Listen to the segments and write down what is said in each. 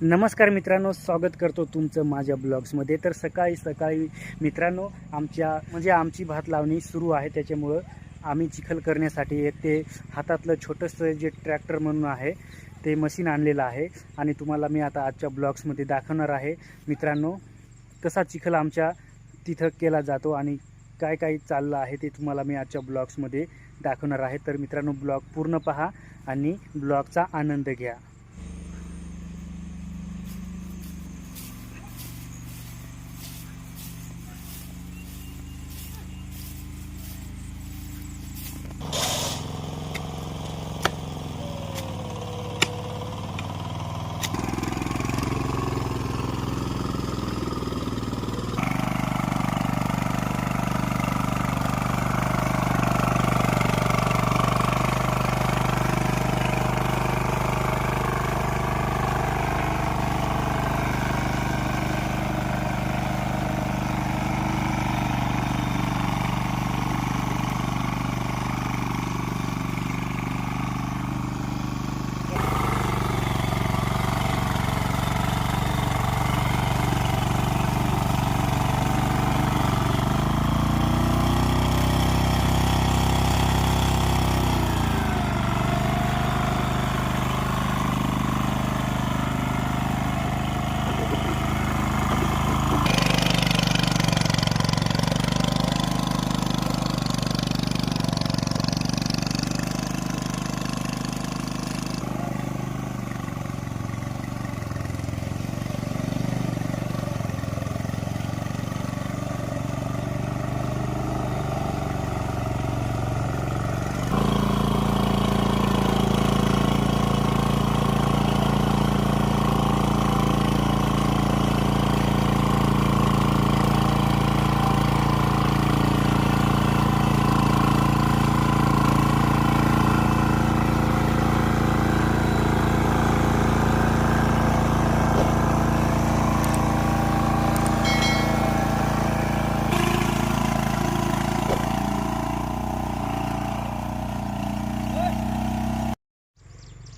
नमस्कार मित्रांनो स्वागत करतो तुमचं माझ्या ब्लॉग्समध्ये. तर सकाळी सकाळी मित्रांनो आमच्या म्हणजे आमची भात लावणी सुरू आहे त्याच्यामुळं आम्ही चिखल करण्यासाठी एक ते हातातलं छोटंसं जे ट्रॅक्टर म्हणून आहे ते मशीन आणलेलं आहे. आणि तुम्हाला मी आता आजच्या ब्लॉग्समध्ये दाखवणार आहे. मित्रांनो कसा चिखल आमच्या तिथं केला जातो आणि काय काय चाललं आहे ते तुम्हाला मी आजच्या ब्लॉग्समध्ये दाखवणार आहे. तर मित्रांनो ब्लॉग पूर्ण पहा आणि ब्लॉगचा आनंद घ्या.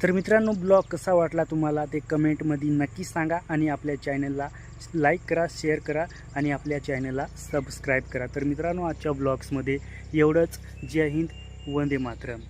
तर मित्रांनो ब्लॉग कसा वाटला तुम्हाला ते कमेंटमध्ये नक्की सांगा आणि आपल्या चॅनलला लाईक करा शेअर करा आणि आपल्या चॅनलला सबस्क्राईब करा. तर मित्रांनो आजच्या ब्लॉग्समध्ये एवढंच. जय हिंद वंदे मातरम.